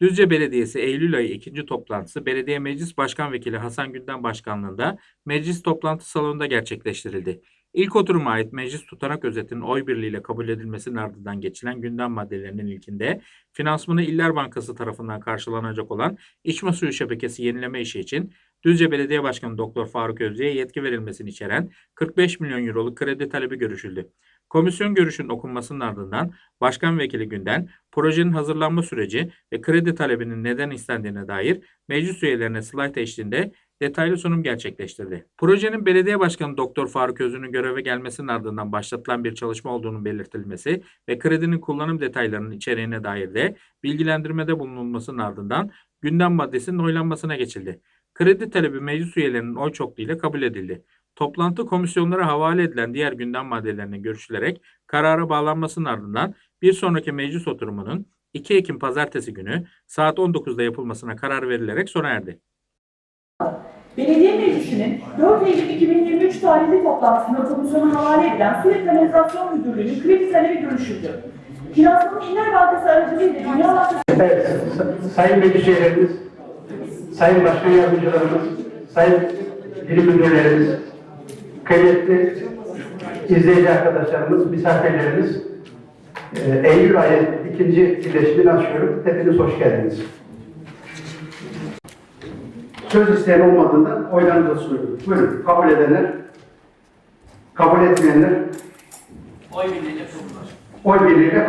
Düzce Belediyesi Eylül ayı ikinci toplantısı Belediye Meclis Başkan Vekili Hasan Gündem Başkanlığında meclis toplantı salonunda gerçekleştirildi. İlk oturuma ait meclis tutanak özetinin oy birliğiyle kabul edilmesinin ardından geçilen gündem maddelerinin ilkinde finansmanı İller Bankası tarafından karşılanacak olan içme suyu şebekesi yenileme işi için Düzce Belediye Başkanı Doktor Faruk Özye'ye yetki verilmesini içeren 45 milyon euroluk kredi talebi görüşüldü. Komisyon görüşünün okunmasının ardından Başkan Vekili Günden projenin hazırlanma süreci ve kredi talebinin neden istendiğine dair meclis üyelerine slide eşliğinde detaylı sunum gerçekleştirdi. Projenin belediye başkanı Doktor Faruk Özü'nün göreve gelmesinin ardından başlatılan bir çalışma olduğunun belirtilmesi ve kredinin kullanım detaylarının içeriğine dair de bilgilendirmede bulunulmasının ardından gündem maddesinin oylanmasına geçildi. Kredi talebi meclis üyelerinin oy çokluğuyla kabul edildi. Toplantı komisyonlara havale edilen diğer gündem maddelerinin görüşülerek karara bağlanmasının ardından bir sonraki meclis oturumunun 2 Ekim pazartesi günü saat 19'da yapılmasına karar verilerek sona erdi. Belediye Meclisi'nin 4 Eylül 2023 tarihli toplantısında komisyona havale edilen Su ve Kanalizasyon Müdürlüğü'nün kredi talebi görüşüldü. Finansmanın İller Bankası aracılığıyla Dünya Bankası Evet, sayın meclis sayın başkan yardımcılarımız, sayın bilim müdürlerimiz, kıymetli izleyici arkadaşlarımız, misafirlerimiz, e, Eylül ayı ikinci birleşimini açıyorum. Hepiniz hoş geldiniz. Söz isteyen olmadığında oylarınızı sunuyorum. Buyurun, kabul edenler, kabul etmeyenler, Oy birliğiyle oy birliğiyle